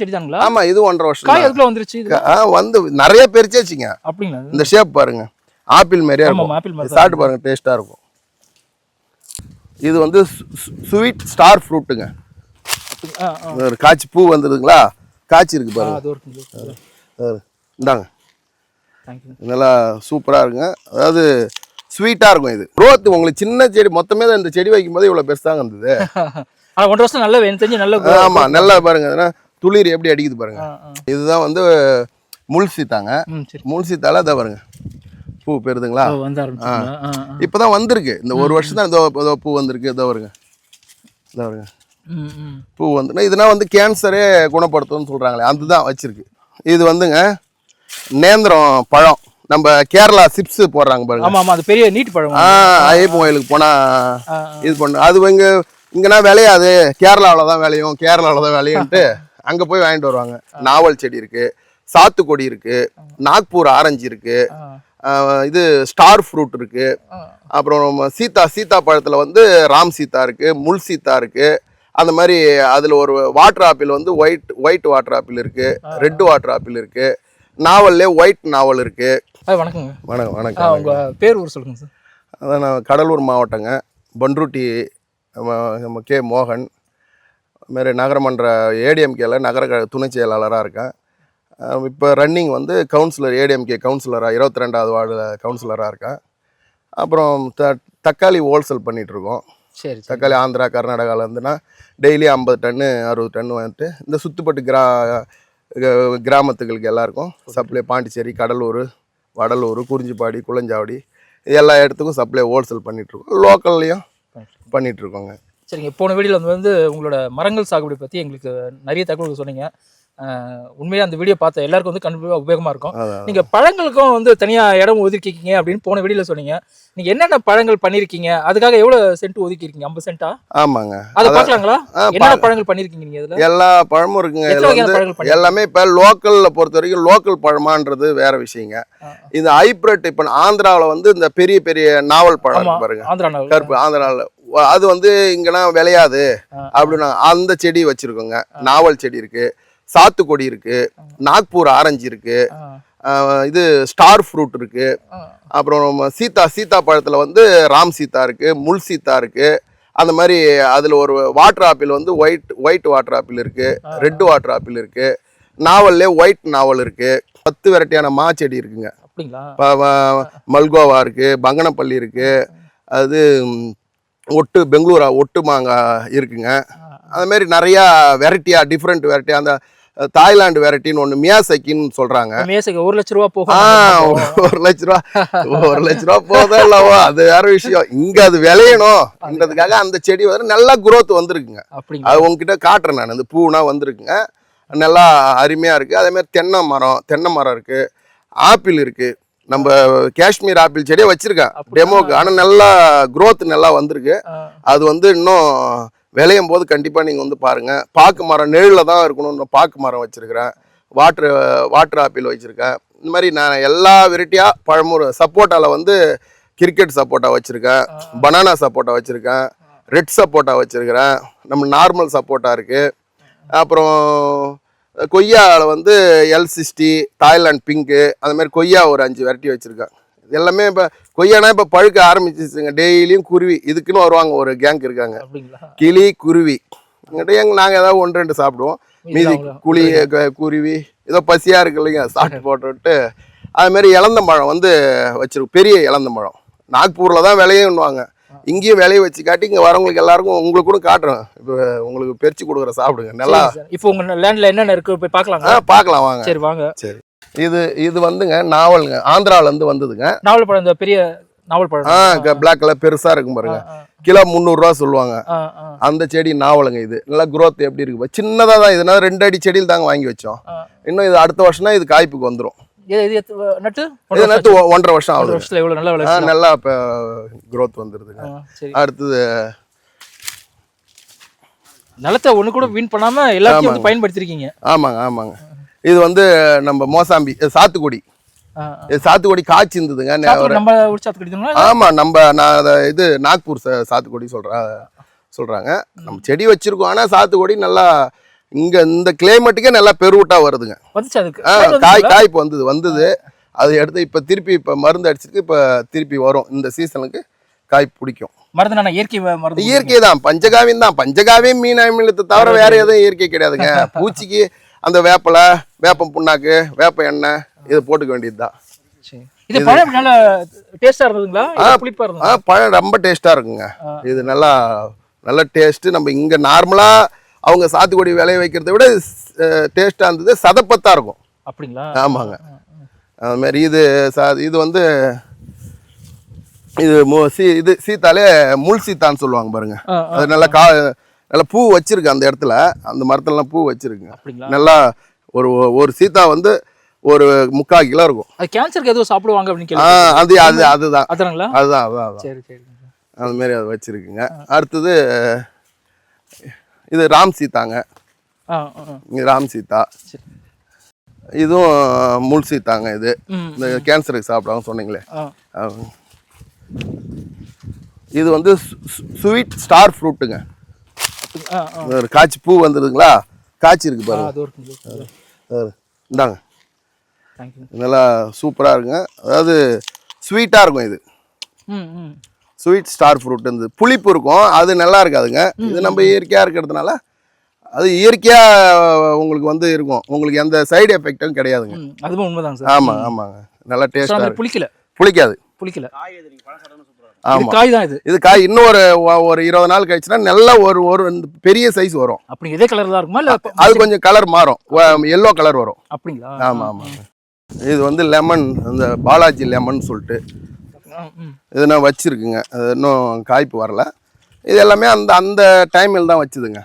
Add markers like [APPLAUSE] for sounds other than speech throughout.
செடி தானுங்களா ஆமா இது ஒன்றரை வருஷம் காய். அதுக்குள்ள வந்துருச்சு வந்து நிறைய பெருச்சாச்சுங்க அப்படிங்களா? இந்த ஷேப் பாருங்க. ஆப்பிள் மாதிரியே இருக்கும். ஆப்பிள் மாதிரி சாப்பிட்டு பாருங்க டேஸ்டா இருக்கும். இது வந்து ஸ்வீட் ஸ்டார் ஃப்ரூட்டுங்க ஒரு காய்ச்சி பூ வந்துடுதுங்களா காய்ச்சி இருக்கு பாருங்க. இந்தாங்க. நல்லா சூப்பரா இருக்குங்க. அதாவது ஸ்வீட்டா இருக்கும் இது. Growth உங்களுக்கு சின்ன செடி மொத்தமே தான் இந்த செடி வைக்கும்போது இவ்வளவு பெருசாக இருந்தது. ஆனா ஒன்றரை வருஷம் நல்ல தெரிஞ்சு நல்ல ஆமா நல்லா பாருங்க. ஏன்னா துளிர் எப்படி அடிக்குது பாருங்க. இதுதான் வந்து முள் சீத்தாங்க. ம் சரி. முள் சீத்தால இதை பாருங்க. பூ பெறுதுங்களா. இப்பதான் வந்திருக்கு. இந்த ஒரு வருஷம் தான் இதோ பூ வந்திருக்கு. இதோ வருங்க இதோ வருங்க பூ வந்து இதுனா வந்து கேன்சரே குணப்படுத்தும்னு சொல்றாங்களே அதுதான் வச்சிருக்கு. இது வந்துங்க நேந்திரம் பழம். நம்ம கேரளா சிப்ஸ் போடுறாங்க பாருங்க. ஆமா ஆமா அது பெரிய நீட் பழம். ஆ ஐயப்பன் கோயிலுக்கு போனா இது பண்ணு. அது இங்க இங்கன்னா விளையாது. கேரளாவில் தான் விளையும். கேரளாவில் தான் விளையும்ட்டு அங்க போய் வாங்கிட்டு வருவாங்க. நாவல் செடி இருக்கு சாத்துக்குடி இருக்கு நாக்பூர் ஆரஞ்சு இருக்கு ஆ, ஆ, இது ஸ்டார் ஃப்ரூட் இருக்கு. அப்புறம் சீதா சீதா பழத்துல வந்து ராம் சீதா இருக்கு முள் சீதா இருக்கு. அந்த மாதிரி அதுல ஒரு வாட்டர் ஆப்பிள் வந்து ஒயிட் ஒயிட் வாட்டர் ஆப்பிள் இருக்கு ரெட் வாட்டர் ஆப்பிள் இருக்கு. நாவல்லே ஒயிட் நாவல் இருக்கு. வணக்கங்க. வணக்கம் ஆ வணக்கம் உங்க பேர் ஊர் சொல்லுங்க சார். அதான் நான் கடலூர் மாவட்டங்க. பன்ருட்டி நம்ம கே மோகன். மாரி நகரமன்ற ஏடிஎம்கேல நகர துணை செயலாளராக இருக்கேன். இப்போ ரன்னிங் வந்து கவுன்சிலர் ஏடிஎம்கே கவுன்சிலராக இருபத்தி ரெண்டாவது வார்டு கவுன்சிலராக இருக்கேன். அப்புறம் த தக்காளி ஹோல்சேல் பண்ணிகிட்ருக்கோம் சரி சரி. தக்காளி ஆந்திரா கர்நாடகாவிலேருந்துனா டெய்லி ஐம்பது டன்னு அறுபது டன்னு வந்துட்டு இந்த சுத்துப்பட்டு கிரா கிராமத்துகளுக்கு எல்லாருக்கும் சப்ளை பாண்டிச்சேரி கடலூர் வடலூர் குறிஞ்சிப்பாடி குளஞ்சாவடி எல்லா இடத்துக்கும் சப்ளை ஹோல்சேல் பண்ணிகிட்ருக்கோம் லோக்கல்லையும் பண்ணிகிட்ருக்கோங்க சரிங்க போன வீடியோவில் வந்து வந்து உங்களோட மரங்கள் சாகுபடி பற்றி எங்களுக்கு நிறைய தகவல்கள் சொன்னீங்க. ஆஹ் உண்மையா அந்த வீடியோ பார்த்த எல்லாருக்கும் வந்து கண்டிப்பாக உபயோகமாக இருக்கும். அதான் நீங்க பழங்களுக்கும் வந்து தனியா இடம் ஒதுக்கிருக்கீங்க அப்படின்னு போன வீடியோல சொன்னீங்க. நீங்க என்னென்ன பழங்கள் பண்ணிருக்கீங்க அதுக்காக எவ்வளவு சென்ட் ஒதுக்கி இருக்கீங்க ஐம்பது சென்டா ஆமாங்க. அதை பார்க்கலாங்களா? என்னென்ன பழங்கள் பண்ணிருக்கீங்க நீங்க இதுல? எல்லா பழமும் இருக்குங்க. எல்லாமே இப்போ லோக்கலில் பொறுத்த வரைக்கும் லோக்கல் பழமான்றது வேற விஷயங்க. இது ஹைப்ரிட் இப்போ ஆந்திராவில் வந்து இந்த பெரிய பெரிய நாவல் பழம் பாருங்க. கருப்பு ஆந்திராவில் அது வந்து இங்கன்னா விளையாது. அப்படின்னா அந்த செடி வச்சிருக்கோங்க. நாவல் செடி இருக்கு. சாத்துக்குடி இருக்கு. நாக்பூர் ஆரஞ்சு இருக்கு. இது ஸ்டார் ஃப்ரூட் இருக்கு. அப்புறம் சீதா சீதா பழத்துல வந்து ராம் சீதா இருக்கு முள் சீதா இருக்கு. அந்த மாதிரி அதுல ஒரு வாட்டர் ஆப்பிள் வந்து ஒயிட் ஒயிட் வாட்டர் ஆப்பிள் இருக்கு. ரெட் வாட்டர் ஆப்பிள் இருக்கு. நாவல்லே ஒயிட் நாவல் இருக்கு. பத்து வெரைட்டியான மா செடி இருக்குங்க. மல்கோவா இருக்கு பங்கனப்பள்ளி இருக்கு. அது ஒட்டு பெங்களூரா ஒட்டு மாங்காய் இருக்குங்க. அது மாதிரி நிறையா வெரைட்டியா டிஃப்ரெண்ட் வெரைட்டியா அந்த தாய்லாந்து வெரைட்டின்னு ஒன்று மியாசக்கின்னு சொல்றாங்க. மேசைக்கு ஒரு லட்ச ரூபா ஆ போகும் ஒரு லட்ச ரூபா ஒரு லட்ச ரூபா போதா இல்லவோ அது வேற விஷயம். இங்க அது விளையணும்ன்றதுக்காக அந்த செடி வந்து நல்லா growth வந்திருக்குங்க. அது உங்ககிட்ட காட்டுறேன் நான். இந்த பூனா வந்திருக்குங்க. நல்லா அருமையா இருக்கு. அதே மாதிரி தென்னை மரம் தென்னை மரம் இருக்கு. ஆப்பிள் இருக்கு. நம்ம காஷ்மீர் ஆப்பிள் செடியை வச்சிருக்கேன். டெமோக்கு ஆனா நல்லா growth நல்லா வந்திருக்கு. அது வந்து இன்னும் விளையும் போது கண்டிப்பா நீங்க வந்து பாருங்க. பாக்கு மரம் நிழலில் தான் இருக்கணும்னு பாக்கு மரம் வச்சிருக்கிறேன். வாட்டர் வாட்டர் ஆப்பிள் வச்சிருக்கேன். இந்த மாதிரி நான் எல்லா வெரைட்டியா பழமுறை சப்போட்டால வந்து கிரிக்கெட் சப்போட்டா வச்சிருக்கேன். பனானா சப்போட்டா வச்சிருக்கேன். ரெட் சப்போட்டா வச்சிருக்கிறேன். நம்ம நார்மல் சப்போட்டா இருக்கு. அப்புறம் கொய்யாவில் வந்து எல் சிக்ஸ்டி தாய்லாந்து பிங்க்கு அந்த மாதிரி கொய்யா ஒரு அஞ்சு வெரைட்டி வச்சுருக்கேன் இது எல்லாமே இப்போ கொய்யானா இப்போ பழுக்க ஆரம்பிச்சிச்சுங்க டெய்லியும் குருவி இதுக்குன்னு வருவாங்க ஒரு கேங்க் இருக்காங்க. கிளி குருவி. எங்கிட்ட எங்க நாங்கள் ஏதாவது ஒன்று ரெண்டு சாப்பிடுவோம். மீதி குழி குருவி. ஏதோ பசியாக இருக்கு இல்லைங்க சாப்பிட்டு [LAUGHS] போட்டுவிட்டு அது மாதிரி இளந்தம்பழம் வந்து வச்சிருக்கோம். பெரிய இளந்தம்பழம் நாக்பூரில் தான் விளையுன்னுவாங்க இங்கேயும் விளைய வச்சு காட்டி இங்கே வரவங்களுக்கு எல்லாருக்கும் உங்களுக்கு கூட காட்டுறேன். இப்போ உங்களுக்கு பெருச்சு கொடுக்குற சாப்பிடுங்க. நல்லா. இப்போ உங்க லேண்ட்ல என்னென்ன இருக்கு? போய் ஆ பார்க்கலாங்களா பார்க்கலாம் வாங்க. சரி வாங்க. சரி. இது இது வந்துங்க நாவலுங்க. ஆந்திரால இருந்து வந்ததுங்க. நாவல் பழம் இந்த பெரிய நாவல் பழம் ஆ பிளாக் கலர் பெருசா இருக்கும் பாருங்க. ஆ, கிலோ முந்நூறுரூவா சொல்லுவாங்க. ஆ, ஆ, அந்த செடி நாவலுங்க இது. நல்லா growth எப்படி இருக்கு? பாரு. சின்னதா தான் இதுனா ரெண்டு அடி செடியில் தாங்க வாங்கி வச்சோம். ஆ. இன்னும் இது அடுத்த வருஷம்னா இது காய்ப்புக்கு வந்துடும் இது நட்டு? இது நட்டு ஒன்றரை வருஷம் ஆகுது. வருஷத்துல எவ்வளவு நல்ல வளர்ச்சி நல்லா இப்போ growth வந்துருதுங்க. சரி. அடுத்தது நிலத்தை ஒண்ணு கூட வீண் பண்ணாம எல்லாத்தையும் வந்து பயன்படுத்திருக்கீங்க. ஆமாங்க ஆமாங்க. இது வந்து நம்ம மோசாம்பி இது சாத்துக்குடி. ஆ, இது சாத்துக்குடி காய்ச்சி இருந்ததுங்க. நே- சாத்துக்குடி நம்ம உரிச்சு சாத்துக்குடிங்களா ஆமா நம்ம நான் அதை இது நாக்பூர் சா- சாத்துக்குடி சொல்றேன் சொல்றாங்க. நம்ம செடி வச்சிருக்கோம் ஆனா சாத்துக்குடி நல்லா இங்க இந்த கிளைமேட்டுக்கே நல்லா பெருவிட்டா வருதுங்க. காய் காய் இப்போ வந்தது வந்தது. அது எடுத்து இப்போ திருப்பி இப்போ மருந்து அடிச்சிருக்கு இப்போ திருப்பி வரும். இந்த சீசனுக்கு காய் பிடிக்கும். மருந்து இயற்கை ம- மருந்து இயற்கை தான் பஞ்சகாவியம் தான். பஞ்சகாவியம் மீன் அமிலத்தை தவிர வேற எதுவும் இயற்கை கிடையாதுங்க. [LAUGHS] பூச்சிக்கு அந்த வேப்பலை வேப்பம் புண்ணாக்கு வேப்ப எண்ணெய் இது போட்டுக்க வேண்டியது தான். சரி. இது பழம் நல்ல டேஸ்டா இருந்ததுங்களா? இல்ல புளிப்பா ஆ இருந்ததா பழம் ரொம்ப டேஸ்ட்டாக இருக்குங்க. இது நல்லா நல்ல டேஸ்ட்டு நம்ம இங்கே நார்மலாக அவங்க சாத்துக்குடி விளைய வைக்கிறத விட டேஸ்ட்டாக இருந்தது. சதப்பத்தாக இருக்கும். அப்படிங்களா? ஆமாங்க. அது மாதிரி இது ச இது வந்து இது மு சீ இது சீத்தாலே முள் சீத்தான்னு சொல்லுவாங்க பாருங்க. அது நல்லா கா நல்லா பூ வச்சிருக்கு அந்த இடத்துல. அந்த மரத்துலலாம் பூ வச்சிருக்குங்க நல்லா ஒரு ஒரு சீத்தா வந்து ஒரு முக்கால் கிலோ இருக்கும். அது கேன்சருக்கு எதுவும் சாப்பிடுவாங்க அப்படின்னு அது அது அதுதான். அதானுங்களா அதுதான் அதுதான் அதுதான். மாதிரி அது வச்சிருக்குங்க. அடுத்தது இது ராம் சீதாங்க. இது ராம் சீதா. இதுவும் முள் சீதாங்க இது. இந்த கேன்சருக்கு சாப்பிடுவாங்க சொன்னீங்களே. இது வந்து ஸ்வீட் ஸ்டார் ஃப்ரூட்டுங்க. ஒரு காய்ச்சி பூ வந்துடுதுங்களா காய்ச்சி இருக்கு பாருங்க. இந்தாங்க. நல்லா சூப்பராக இருக்குங்க. அதாவது ஸ்வீட்டாக இருக்கும் இது. ஸ்வீட் ஸ்டார் ஃப்ரூட் இந்த புளிப்பு இருக்கும். அது நல்லா இருக்காதுங்க. இது நம்ம இயற்கையாக இருக்கிறதுனால அது இயற்கையாக உங்களுக்கு வந்து இருக்கும். உங்களுக்கு எந்த சைடு எஃபெக்டும் கிடையாதுங்க. அதுவும் உண்மைதாங்க சார். ஆமாம் ஆமாங்க. நல்லா டேஸ்ட்டாக புளிக்கல. புளிக்காது. புளிக்கல. இது ஆமாம் காய் தான் இது. இது காய் இன்னும் ஒரு ஒரு இருபது நாள் கழிச்சுன்னா நல்ல ஒரு ஒரு பெரிய சைஸ் வரும். அப்படி இதே கலர் தான் இருக்குமா? இல்ல அது கொஞ்சம் கலர் மாறும். எல்லோ கலர் வரும். அப்படிங்களா? ஆமாம் ஆமாம் இது வந்து லெமன் இந்த பாலாஜி லெமன் சொல்லிட்டு ஆ, ம். இது நான் வச்சுருக்குங்க. அது இன்னும் காய்ப்பு வரல. இது எல்லாமே அந்த அந்த டைமில் தான் வச்சுதுங்க.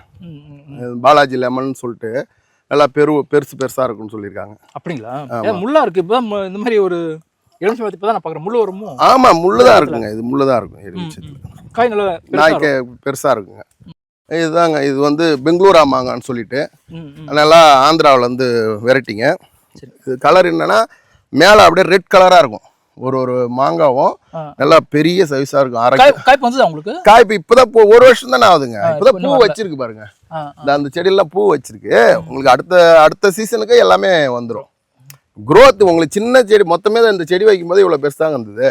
பாலாஜி லெமன் சொல்லிட்டு நல்லா பெரு பெருசு பெருசாக இருக்கும்னு சொல்லியிருக்காங்க. அப்படிங்களா? முள்ளா இருக்கு? இப்பதான் மு- இந்த மாதிரி ஒரு எலுமிச்சை பழத்தை இப்பதான் நான் பாக்குறேன். முள்ளு வருமோ? ஆமாம் முள்ளு தான் இருக்குங்க. இது முள்ளு தான் இருக்கும். எலுமிச்சத்தில் காய் நல்லா நாய்க்கு பெருசாக இருக்குங்க. இதுதாங்க. இது வந்து பெங்களூரா மாங்கான்னு சொல்லிட்டு. நல்லா ஆந்திராவுலேருந்து வெரைட்டிங்க. இது கலர் என்னன்னா மேலே அப்படியே ரெட் கலராக இருக்கும். ஒரு ஒரு மாங்காவும். நல்லா பெரிய சைஸாக இருக்கும். அரை காய் காய்ப்பு வந்ததா உங்களுக்கு? காய் இப்போ இப்போதான் பூ ஒரு வருஷம் தானே ஆகுதுங்க. இப்போதான் பூ. வச்சிருக்கு பாருங்க. இந்த அந்த செடியெல்லாம் பூ வச்சிருக்கு. உங்களுக்கு அடுத்த அடுத்த சீசனுக்கு எல்லாமே வந்துடும் growth உங்களுக்கு சின்ன செடி மொத்தமே தான் இந்த செடி வைக்கும்போது இவ்வளோ பெருசாக இருந்தது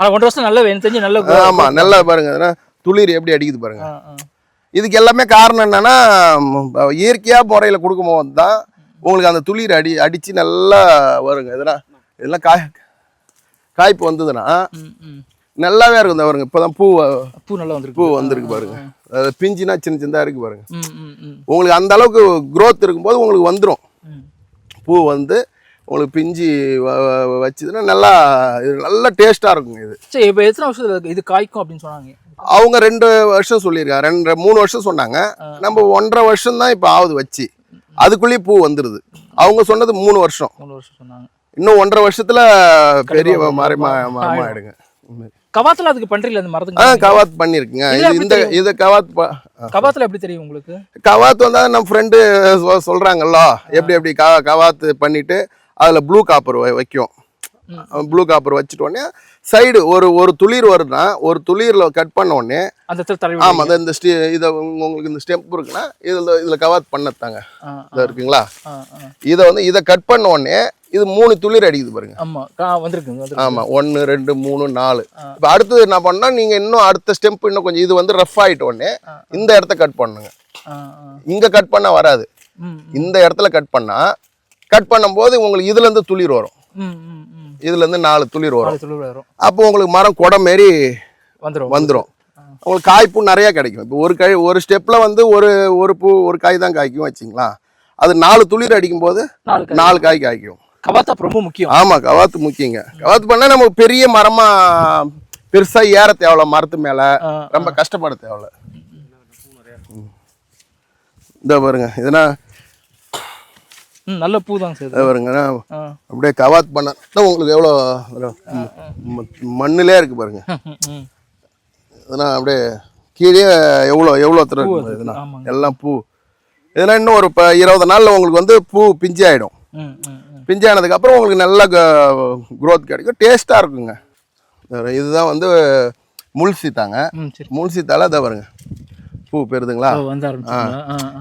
ஆனா ஒன்றரை வருஷம் நல்ல எனக்கு தெரிஞ்சு நல்ல ஆமா நல்லா பாருங்க. துளிர் எப்படி அடிக்குது பாருங்க. இதுக்கு எல்லாமே காரணம் என்னன்னா இயற்கையா முறையில் கொடுக்கும்போது தான் உங்களுக்கு அந்த துளிர் அடி அடிச்சு நல்லா வருங்க. இதெல்லாம் இதெல்லாம் காய் காய்ப்பு வந்ததுன்னா. நல்லாவே இருக்கும். இந்த பாருங்க இப்போதான் பூ பூ நல்லா வந்திருக்கு. பூ வந்திருக்கு பாருங்க. அது பிஞ்சுனா சின்ன சின்னதா இருக்கு பாருங்க. உங்களுக்கு அந்த அளவுக்கு growth இருக்கும்போது உங்களுக்கு வந்துடும். பூ வந்து உங்களுக்கு பிஞ்சு வச்சுதுன்னா நல்லா இது நல்ல டேஸ்ட்டாக இருக்குங்க இது. சரி இப்போ எத்தனை வருஷத்துல? இது காய்க்கும் அப்படின்னு சொன்னாங்க. அவங்க ரெண்டு வருஷம் சொல்லியிருக்காங்க. ரெண்டு மூணு வருஷம் சொன்னாங்க. நம்ம ஒன்றரை வருஷம் தான் இப்போ ஆகுது வச்சு. அதுக்குள்ளேயே பூ வந்துடுது அவங்க சொன்னது மூணு வருஷம். மூணு வருஷம் சொன்னாங்க. இன்னும் ஒன்றரை வருஷத்துல பெரிய மரமா மரமா ஆயிடுங்க கவாத்துல அதுக்கு பண்றீங்களா இந்த ஆ மரத்துக்கு கவாத் இதுல இது எப்படி இந்த? இது கவாத் கவாத்துல எப்படி தெரியும் உங்களுக்கு? கவாத் வந்தா நம்ம ஃப்ரெண்டு சொல்றாங்கல்ல எப்படி எப்படி கவாத் பண்ணிட்டு அதுல ப்ளூ காப்பர் வைக்கும். ப்ளூ காப்பர் வச்சுட்ட உடனே சைடு ஒரு ஒரு துளிர் வருதுன்னா ஒரு துளிர்ல கட் பண்ண உடனே அந்த இடத்துல தடவி ஆமா அந்த இந்த ஸ்டே இதை உங்களுக்கு இந்த ஸ்டெப் இருக்குன்னா இதுல இதுல கவாத் பண்ணத்தாங்க. ஆ, இதை இருக்குங்களா? ஆ, ஆ. இதை வந்து இதை கட் பண்ண உடனே இது மூணு துளிர் அடிக்குது பாருங்க. ஆமா கா- வந்திருக்குங்க வந்திருக்கு ஆமா ஒன்று ரெண்டு மூணு நாலு. இப்போ அடுத்தது என்ன பண்ணா நீங்க இன்னும் அடுத்த ஸ்டெம்ப் இன்னும் கொஞ்சம் இது வந்து ரஃப் ஆயிட்ட உடனே இந்த இடத்த கட் பண்ணுங்க. இங்க கட் பண்ண வராது. இந்த இடத்துல கட் பண்ணா கட் பண்ணும்போது உங்களுக்கு இதுல இருந்து துளிர் வரும். ம், ம், ம். இதுல இருந்து நாலு துளிர் வரும். அப்போ உங்களுக்கு மரம் குடம் மாரி வந்துரும். வந்துடும் உங்களுக்கு காய்ப்பு நிறைய கிடைக்கும். இப்போ ஒரு காய் ஒரு ஸ்டெப்ல வந்து ஒரு ஒரு பூ ஒரு காய் தான் காய்க்கும் வச்சிங்களா அது நாலு துளிர் அடிக்கும் போது. நாலு காய் காய்க்கும். கவாத்தா ரொம்ப முக்கியம். ஆமா கவாத்து முக்கியங்க. கவாத்து பண்ணா நம்ம பெரிய மரமா பெருசா ஏற தேவையில்ல மரத்து மேல. ரொம்ப கஷ்டப்பட தேவையில்ல. இந்த பாருங்க இதுனா? நல்ல பூ தான் சார் பாருங்க. அப்படியே கவாத் பண்ண உங்களுக்கு எவ்வளோ மண்ணிலே இருக்கு பாருங்க. இதெல்லாம் அப்படியே கீழே எவ்வளோ எவ்வளோ இதெல்லாம் ஆமாங்க. எல்லாம் பூ. இதெல்லாம் இன்னும் ஒரு இப்போ இருபது நாளில் உங்களுக்கு வந்து பூ பிஞ்சு ஆகிடும். பிஞ்சானதுக்கப்புறம் உங்களுக்கு நல்ல க்ரோத் கிடைக்கும். டேஸ்ட்டாக இருக்குங்க. இதுதான் வந்து முள் சீத்தாங்க. ம், சரி. முள் சீத்தால இதை பாருங்க. பூ பெறுதுங்களா? ஆ.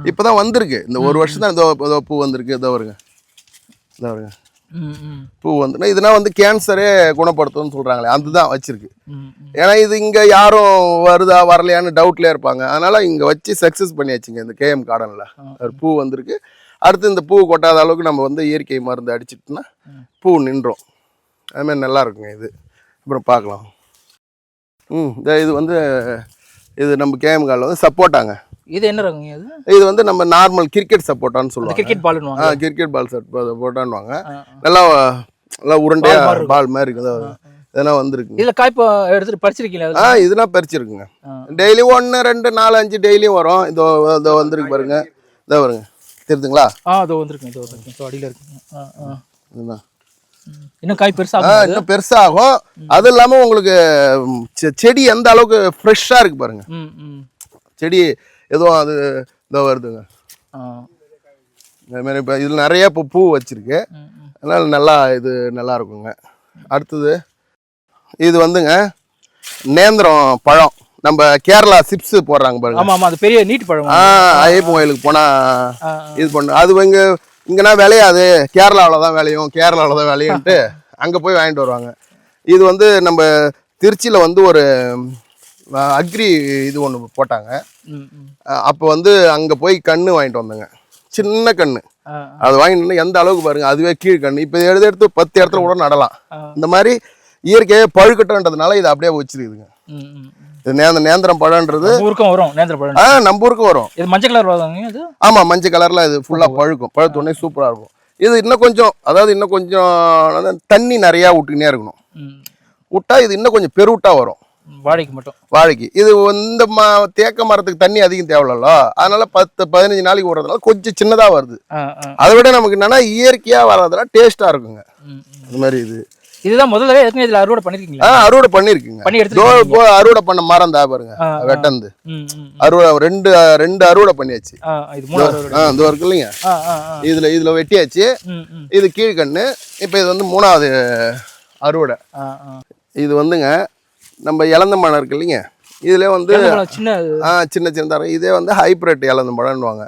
இப்பதான் வந்திருக்கு. இந்த ஒரு வருஷம் தான் இதோ இதோ பூ வந்திருக்கு. இதோ வருங்க இதோ வருங்க பூ வந்து இதெல்லாம் வந்து கேன்சரே குணப்படுத்தும்னு சொல்றாங்களே. அதுதான் வச்சிருக்கு. ஏன்னா இது இங்க யாரும் வருதா வரலையான்னு டவுட்ல இருப்பாங்க. அதனால இங்க வச்சு சக்சஸ் பண்ணியாச்சுங்க இந்த கேஎம் கார்டன்ல பூ வந்திருக்கு. அடுத்து இந்த பூ கொட்டாத அளவுக்கு நம்ம வந்து இயற்கை மருந்து அடிச்சிட்டோம்னா பூ நின்றோம். அது மாதிரி நல்லா இருக்குங்க இது. அப்புறம் பார்க்கலாம். ம் இந்த இது வந்து இது நம்ம கேஎம் கார்டில் வந்து சப்போட்டாங்க. இது என்ன ரகங்க அது இது வந்து நம்ம நார்மல் கிரிக்கெட் சப்போட்டான்னு சொல்லுவாங்க. கிரிக்கெட் பால்னு ஆ கிரிக்கெட் பால் சப்போட்டான்னுவாங்க. நல்லா நல்லா உருண்டையா பால் மாதிரி இருக்குது இதெல்லாம் வந்திருக்குங்க. இதுல காய்ப்பு எடுத்துட்டு பறிச்சிருக்கீங்களா ஆ இதெல்லாம் பறிச்சிருக்குங்க. டெய்லி ஒன்று ரெண்டு நாலு அஞ்சு டெய்லியும் வரும். இதோ இதோ வந்திருக்கு பாருங்க. இதோ வருங்க தெரியுதுங்களா ஆ அதோ வந்திருக்குங்க இதோ வந்திருக்குங்க. இதோ அடியில இருக்குங்க ஆ ஆ. இதுதான். இன்னும் காய் ஆ பெருசாகும் இன்னும் பெருசாகும். அது இல்லாமல் உங்களுக்கு செடி எந்த அளவுக்கு ஃப்ரெஷ்ஷாக இருக்கு பாருங்க. செடி எதுவும் அது இதோ வருதுங்க. மாதிரி இப்போ இதில் நிறைய இப்போ பூ வச்சிருக்கு. அதனால நல்லா இது நல்லா இருக்குங்க. அடுத்தது இது வந்துங்க நேந்திரம் பழம். நம்ம கேரளா சிப்ஸ் போடுறாங்க பாருங்க. ஆமா ஆமா அது பெரிய நீட் பழம். ஆ ஐயப்பன் கோயிலுக்கு போனால் ஆ, இது பண்ணு. அது இங்க இங்கன்னா விளையாது. கேரளாவில் தான் விளையும் கேரளாவில் தான் விளையும்ட்டு அங்கே போய் வாங்கிட்டு வருவாங்க. இது வந்து நம்ம திருச்சியில் வந்து ஒரு அக்ரி இது ஒன்று போட்டாங்க. அப்போ வந்து அங்கே போய் கன்று வாங்கிட்டு வந்தேங்க. சின்ன ஆ அது வாங்கிட்டு எந்த அளவுக்கு பாருங்க அதுவே கீழ் கன்று இப்போ எடுத்து எடுத்து பத்து இடத்துல கூட நடலாம். இந்த மாதிரி இயற்கையை பழுக்கட்டன்றதுனால இது அப்படியே வச்சிருக்குதுங்க. ம் ம் ம். இது நேந்த நேந்திரம் பழன்றது. நம்ம ஊருக்கும் வரும் நேந்திர பழம் ஆ நம்ம ஊருக்கு வரும். இது மஞ்சள் கலர் வருவாங்க இது? ஆமா மஞ்சள் கலர்ல இது ஃபுல்லா பழுக்கும். பழுத்த உடனே சூப்பரா இருக்கும். இது இன்னும் கொஞ்சம் அதாவது இன்னும் கொஞ்சம் தண்ணி நிறைய விட்டுக்கினே இருக்கணும். விட்டா இது இன்னும் கொஞ்சம் பெருவிட்டா வரும். வாழைக்கு மட்டும். வாழைக்கு இது இந்த ம தேக்க மரத்துக்கு தண்ணி அதிகம் தேவையில்ல அதனால பத்து பதினஞ்சு நாளைக்கு விடுறதுனால கொஞ்சம் சின்னதா வருது. அதை விட நமக்கு என்னன்னா இயற்கையா வர்றதுனால டேஸ்டா இருக்குங்க. இந்த மாதிரி இது. இதுதான் முதல்ல எத்தனை இதுல அறுவடை பண்ணிருக்கீங்களா? ஆ அறுவடை பண்ணிருக்குங்க. பண்ணி இப்போ அறுவடை பண்ண மரம் தான் பாருங்க. வெட்டந்து. அறுவடை ரெண்டு ரெண்டு அறுவடை பண்ணியாச்சு. இது மூணாவது அறுவடை. ஆ இந்த இருக்கு இல்லைங்க இதுல இதுல வெட்டியாச்சு. இது கீழ்கண்ணு. இப்போ இது வந்து மூணாவது அறுவடை. இது வந்துங்க நம்ம இளந்த மரம் இருக்கு இல்லைங்க இதில் வந்து சின்ன சின்ன சின்னதாக இதே வந்து ஹைப்ரிட் இளந்த பழம்னுவாங்க.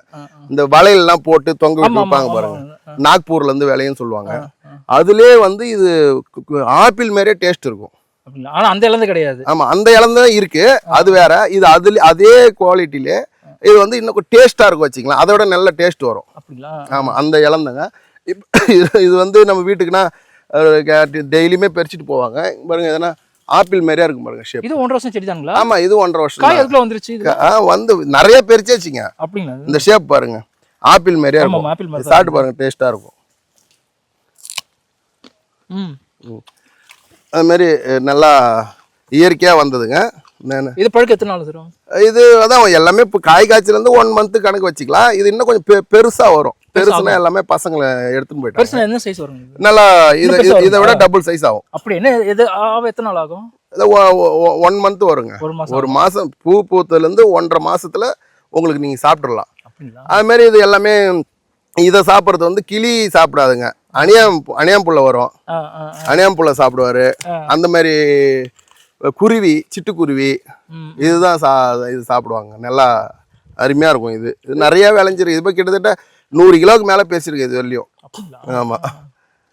இந்த வளையல்லாம் போட்டு தொங்க விட்டு வைப்பாங்க பாருங்க. நாக்பூர்ல இருந்து விளையும் சொல்லுவாங்க. அதுலயே வந்து இது ஆப்பிள் மாதிரியே டேஸ்ட் இருக்கும். ஆனா அந்த இழந்து கிடையாது. ஆமா அந்த இளந்த இருக்கு. அது வேற. இது அதுல அதே குவாலிட்டிலே இது வந்து இன்னும் டேஸ்டா இருக்கும் வச்சுக்கலாம் அதோட நல்ல டேஸ்ட் வரும். ஆமா அந்த இளந்தங்க இப்போ இது- வந்து நம்ம வீட்டுக்குன்னா டெய்லியுமே பறிச்சுட்டு போவாங்க. பாருங்க எதனா ஆப்பிள் மாதிரியா இருக்கும் பாருங்க ஷேப் இது ஒன்றரை வருஷம் செடி தானுங்களா ஆமா இது ஒன்றரை வருஷம் காய். அதுக்குள்ள வந்துருச்சு வந்து நிறைய பறிச்சாச்சுங்க அப்படிங்களா? இந்த ஷேப் பாருங்க. ஆப்பிள் மாதிரியா இருக்கும். ஆப்பிள் மாதிரி சாப்பிட்டு பாருங்க டேஸ்டா இருக்கும். ம். அது மாதிரி நல்லா இயற்கையா வந்ததுங்க. இது பழுக்க எத்தனை நாள் தரும் இது அதான் எல்லாமே இப்போ காய் காய்ச்சலேருந்து ஒன் மந்த் கணக்கு வச்சுக்கலாம். இது இன்னும் கொஞ்சம் பெ- பெருசா வரும். பெருசுனா எல்லாமே பசங்களை எடுத்துன்னு போயிட்டாங்க. பெருசு என்ன சைஸ் வரும் இது? நல்லா இது இது- இதை விட டபுள் சைஸ் ஆகும். அப்படி என்ன? எது ஆவ எத்தனை நாள் ஆகும்? ஒன் மந்த் வருங்க. ஒரு மாசம் பூ பூத்ததுலேருந்து ஒன்றரை மாசத்துல உங்களுக்கு நீங்க சாப்பிட்றலாம் அது மாதிரி இது எல்லாமே இதை சாப்பிட்றது வந்து கிளி சாப்பிடாதுங்க. அணியாம் அணியாம்புள்ள வரும். அணியாம்புள்ள சாப்பிடுவாரு. அந்த மாதிரி குருவி சிட்டுக்குருவி இதுதான் சா இது சாப்பிடுவாங்க. நல்லா அருமையாக இருக்கும் இது. இது நிறைய விளைஞ்சிருக்கு. இது இப்போ கிட்டத்தட்ட நூறு கிலோவுக்கு மேலே பேசியிருக்கு இது வரலையும் ஆமாம்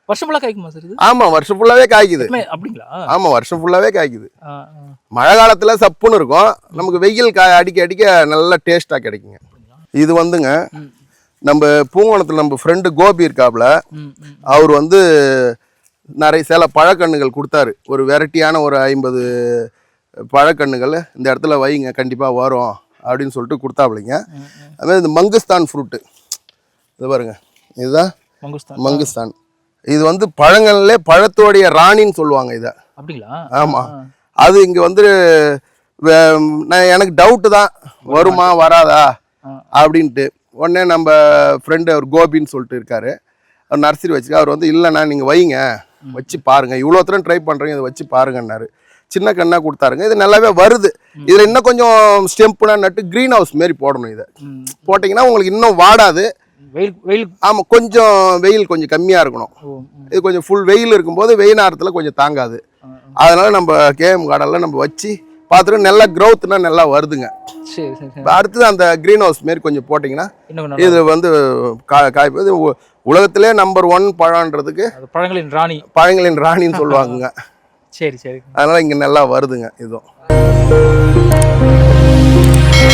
வருஷம் ஃபுல்லாக காய்க்குமா சார் இது? ஆமாம் வருஷம் ஃபுல்லாகவே காய்க்குது. அப்படிங்களா? ஆமாம் வருஷம் ஃபுல்லாகவே காய்க்குது. மழை காலத்தில் சப்புன்னு இருக்கும். நமக்கு வெயில் காய் அடிக்க அடிக்க நல்ல டேஸ்ட்டாக கிடைக்குங்க. இது வந்துங்க நம்ம பூங்கோணத்தில் நம்ம ஃப்ரெண்டு கோபி இருக்காப்புல அவர் வந்து நிறைய சில பழக்கண்ணுகள் கொடுத்தாரு. ஒரு வெரைட்டியான ஒரு ஐம்பது பழக்கண்ணுகள் இந்த இடத்துல வைங்க கண்டிப்பாக வரும் அப்படின்னு சொல்லிட்டு கொடுத்தாப்புலிங்க. அதுமாதிரி இந்த மங்குஸ்தான் ஃப்ரூட்டு இது பாருங்க. இதுதான் மங்குஸ்தான். இது வந்து பழங்கள்லே பழத்தோடைய ராணின்னு சொல்லுவாங்க இதை. அப்படிங்களா? ஆமாம் அது இங்கே வந்து நான் எனக்கு டவுட்டு தான். வருமா வராதா. அப்படின்ட்டு. உடனே நம்ம ஃப்ரெண்டு அவர் கோபின்னு சொல்லிட்டு இருக்காரு. அவர் நர்சரி வச்சுக்க அவர் வந்து இல்லைண்ணா நீங்கள் வைங்க. வச்சு பாருங்க. இவ்வளோ தூரம் ட்ரை பண்ணுறீங்க இதை வச்சு பாருங்கன்னாரு. சின்ன கண்ணா கொடுத்தாருங்க. இது நல்லாவே வருது. இதில் இன்னும் கொஞ்சம் ஸ்டெம்புனா நட்டு க்ரீன் ஹவுஸ் மாரி போடணும் இதை. போட்டிங்கன்னா உங்களுக்கு இன்னும் வாடாது. வெயில் வெயில். ஆமாம் கொஞ்சம் வெயில் கொஞ்சம் கம்மியாக இருக்கணும். இது கொஞ்சம் ஃபுல் வெயில் இருக்கும்போது வெயில் நேரத்தில் கொஞ்சம் தாங்காது. அதனால நம்ம கேஎம் கார்டனில் நம்ம வச்சு பார்த்துட்டு நல்லா க்ரோத்னா நல்லா வருதுங்க. சரி அடுத்தது அந்த க்ரீன் ஹவுஸ் மாரி கொஞ்சம் போட்டிங்கன்னா இது வந்து கா காய்ப்பது உ- உலகத்திலே நம்பர் ஒன் பழம்ன்றதுக்கு பழங்களின் ராணி. பழங்களின் ராணின்னு சொல்லுவாங்க சரி சரி. அதனால இங்கே நல்லா வருதுங்க இதுவும்.